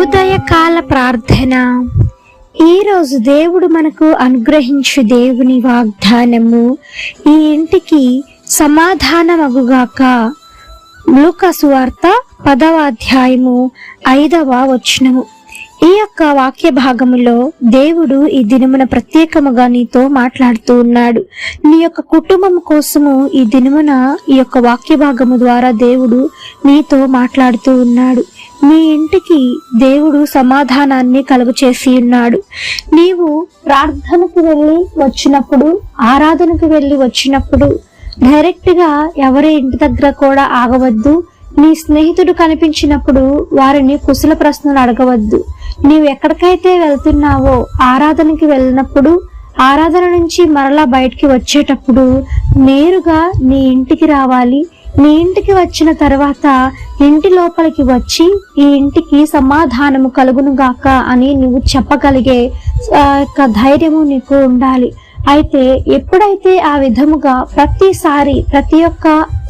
ఉదయకాల ప్రార్థన. ఈరోజు దేవుడు మనకు అనుగ్రహించు దేవుని వాగ్దానము. ఈ ఇంటికి సమాధానమగుగాక. లూకసు వార్త పదవ అధ్యాయము ఐదవ వచనము. ఈ యొక్క వాక్య భాగములో దేవుడు ఈ దినమున ప్రత్యేకముగా నీతో మాట్లాడుతూ ఉన్నాడు. నీ యొక్క కుటుంబం కోసము ఈ దినమున ఈ యొక్క వాక్య భాగము ద్వారా దేవుడు నీతో మాట్లాడుతూ ఉన్నాడు. మీ ఇంటికి దేవుడు సమాధానాన్ని కలుగు చేసి ఉన్నాడు. నీవు ప్రార్థనకు వెళ్ళి వచ్చినప్పుడు ఆరాధనకు వెళ్ళి వచ్చినప్పుడు డైరెక్ట్గా ఎవరి ఇంటి దగ్గర కూడా ఆగవద్దు. నీ స్నేహితుడు కనిపించినప్పుడు వారిని కుశల ప్రశ్నలు అడగవద్దు. నీవు ఎక్కడికైతే వెళ్తున్నావో ఆరాధనకి వెళ్ళినప్పుడు ఆరాధన నుంచి మరలా బయటికి వచ్చేటప్పుడు నేరుగా నీ ఇంటికి రావాలి. నీ ఇంటికి వచ్చిన తర్వాత ఇంటి లోపలికి వచ్చి ఈ ఇంటికి సమాధానము కలుగును గాక అని నువ్వు చెప్పగలిగే యొక్క ధైర్యము నీకు ఉండాలి. అయితే ఎప్పుడైతే ఆ విధముగా ప్రతిసారి ప్రతి ఒక్క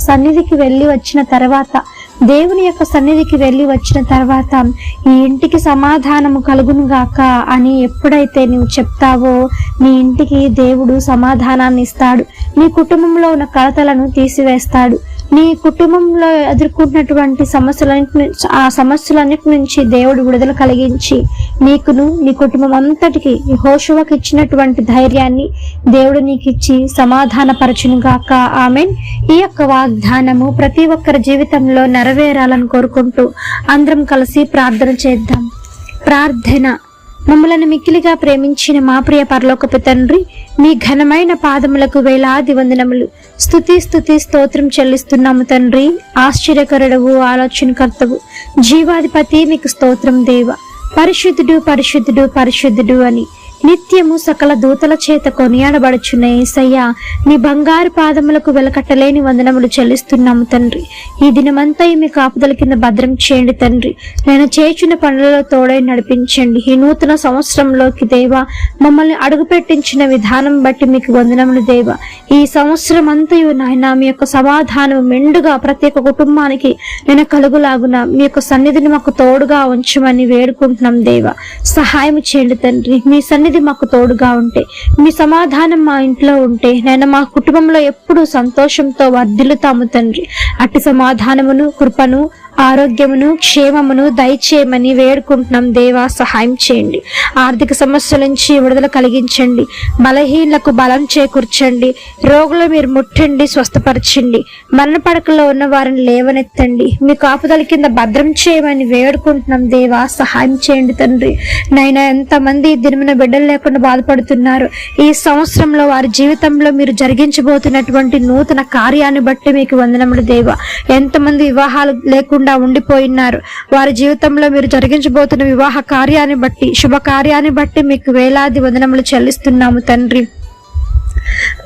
సన్నిధికి వెళ్ళి వచ్చిన తర్వాత దేవుని యొక్క సన్నిధికి వెళ్ళి వచ్చిన తర్వాత ఈ ఇంటికి సమాధానము కలుగును గాక అని ఎప్పుడైతే నువ్వు చెప్తావో నీ ఇంటికి దేవుడు సమాధానాన్ని ఇస్తాడు. నీ కుటుంబంలో ఉన్న కలతలను తీసివేస్తాడు. నీ కుటుంబంలో ఎదుర్కొంటున్నటువంటి సమస్యలన్నిటి నుంచి ఆ సమస్యలన్నిటి నుంచి దేవుడు విడుదల కలిగించి నీకును నీ కుటుంబం అంతటికి హోషువకి ఇచ్చినటువంటి ధైర్యాన్ని దేవుడు నీకు ఇచ్చి సమాధానపరచును గాక ఆమెన్. ఈ యొక్క వాగ్దానము ప్రతి ఒక్కరి జీవితంలో నెరవేరాలని కోరుకుంటూ అందరం కలిసి ప్రార్థన చేద్దాం. ప్రార్థన. మమ్మలను మిక్కిలిగా ప్రేమించిన మా ప్రియ పరలోకపు తండ్రి మీ ఘనమైన పాదములకు వేలాది వందనములు. స్థుతి స్థుతి స్తోత్రం చెల్లిస్తున్నాము తండ్రి. ఆశ్చర్యకరుడవు ఆలోచనకర్తవు. జీవాధిపతి మీకు స్తోత్రం దేవ. పరిశుద్ధుడు పరిశుద్ధుడు పరిశుద్ధుడు అని. నిత్యము సకల దూతల చేత కొనియాడబడుచున్న ఏసయ్య నీ బంగారు పాదములకు వెలకట్టలేని వందనములు చెల్లిస్తున్నాము తండ్రి. ఈ దినమంతా మీ కాపుదల కింద భద్రం చేయండి తండ్రి. నేను చేర్చిన పనులలో తోడై నడిపించండి. ఈ నూతన సంవత్సరంలోకి దేవా మమ్మల్ని అడుగుపెట్టించిన విధానం బట్టి మీకు వందనములు దేవా. ఈ సంవత్సరం అంతయు నాయన మీ యొక్క సమాధానం మెండుగా ప్రతి ఒక్క కుటుంబానికి నేను కలుగులాగున మీ యొక్క సన్నిధిని మాకు తోడుగా ఉంచమని వేడుకుంటున్నాం దేవా. సహాయం చేయండి తండ్రి. మీ సన్నిధి మాకు తోడుగా ఉంటే. మీ సమాధానం మా ఇంట్లో ఉంటే నేను మా కుటుంబంలో ఎప్పుడూ సంతోషంతో వర్ధిల్లుతాము తండ్రి. అట్టి సమాధానమును కృపను ఆరోగ్యమును క్షేమమును దయచేయమని వేడుకుంటున్నాం. దేవా సహాయం చేయండి. ఆర్థిక సమస్యల నుంచి విడుదల కలిగించండి. బలహీనలకు బలం చేకూర్చండి. రోగులు మీరు ముట్టండి స్వస్థపరచండి. మరణ పడకలో ఉన్న వారిని లేవనెత్తండి. మీ కాపుదల కింద భద్రం చేయమని వేడుకుంటున్నాం. దేవా సహాయం చేయండి తండ్రి. నైనా ఎంతమంది దినమున బిడ్డలు లేకుండా బాధపడుతున్నారు. ఈ సంవత్సరంలో వారి జీవితంలో మీరు జరిగించబోతున్నటువంటి నూతన కార్యాన్ని బట్టి మీకు వందనములు దేవా. ఎంతమంది వివాహాలు లేకుండా ఉండిపోయినారు. వారి జీవితంలో మీరు జరిగించబోతున్న వివాహ కార్యాన్ని బట్టి శుభ కార్యాన్ని బట్టి మీకు వేలాది వదనములు చెల్లిస్తున్నాము తండ్రి.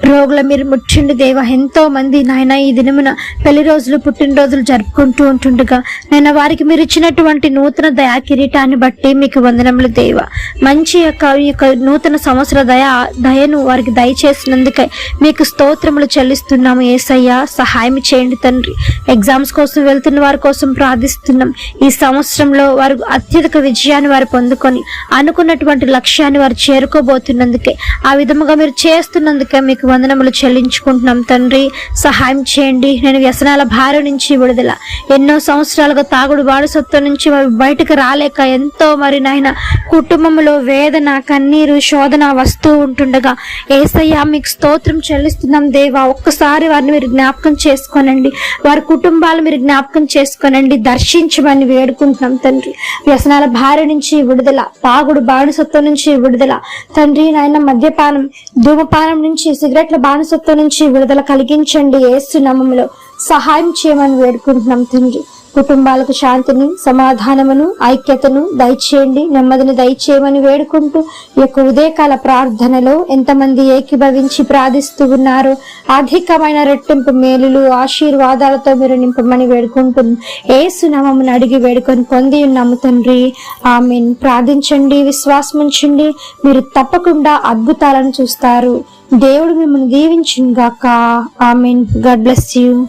రోగుల మీరు ముట్టిండి దేవ. ఎంతో మంది నాయన ఈ దినమున పెళ్ళి రోజులు పుట్టినరోజులు జరుపుకుంటూ ఉంటుండగా నేను వారికి మీరు ఇచ్చినటువంటి నూతన దయా కిరీటాన్ని బట్టి మీకు వందనములు దేవ. మంచి యొక్క ఈ యొక్క నూతన సంవత్సర దయా దయను వారికి దయచేసినందుకే మీకు స్తోత్రములు చెల్లిస్తున్నాము. ఏసయ్య సహాయం చేయండి తండ్రి. ఎగ్జామ్స్ కోసం వెళ్తున్న వారి కోసం ప్రార్థిస్తున్నాం. ఈ సంవత్సరంలో వారు అత్యధిక విజయాన్ని వారు పొందుకొని అనుకున్నటువంటి లక్ష్యాన్ని వారు చేరుకోబోతున్నందుకే ఆ విధముగా మీరు చేస్తున్నందుకే మీకు వందనములు చెల్లించుకుంటున్నాం తండ్రి. సహాయం చేయండి. నేను వ్యసనాల భార్య నుంచి విడుదల. ఎన్నో సంవత్సరాలుగా తాగుడు వారసత్వం నుంచి బయటకు రాలేక ఎంతో మరి నాయన కుటుంబంలో వేదన కన్నీరు శోధన వస్తూ ఉంటుండగా ఏసయ్య మీకు స్తోత్రం చెల్లిస్తున్నాం దేవా. ఒక్కసారి వారిని మీరు జ్ఞాపకం చేసుకోనండి. వారి కుటుంబాలు మీరు జ్ఞాపకం చేసుకోనండి. దర్శించమని వేడుకుంటున్నాం తండ్రి. వ్యసనాల భార్య నుంచి విడుదల తాగుడు బానిసత్వం నుంచి విడుదల. తండ్రి నాయన మద్యపానం ధూమపానం నుంచి సిగరెట్ల బానిసత్వం నుంచి విడుదల కలిగించండి ఏసు నామములో సహాయం చేయమని వేడుకుంటున్నాం తండ్రి. కుటుంబాలకు శాంతిని సమాధానమును ఐక్యతను దయచేయండి నెమ్మదిని దయచేయమని వేడుకుంటూ ఈ యొక్క ఉదయకాల ప్రార్థనలో ఎంతమంది ఏకీభవించి ప్రార్థిస్తూ ఉన్నారు అధికమైన రెట్టింపు మేలులు ఆశీర్వాదాలతో మీరు నింపమని వేడుకుంటున్నాం. ఏసు సునామమును అడిగి వేడుకొని పొంది ఉన్నాము తండ్రి. ఆమెన్. ప్రార్థించండి విశ్వాసం ఉంచండి. మీరు తప్పకుండా అద్భుతాలను చూస్తారు. దేవుడు మిమ్మల్ని దీవించుగాక ఆమెన్. God bless you.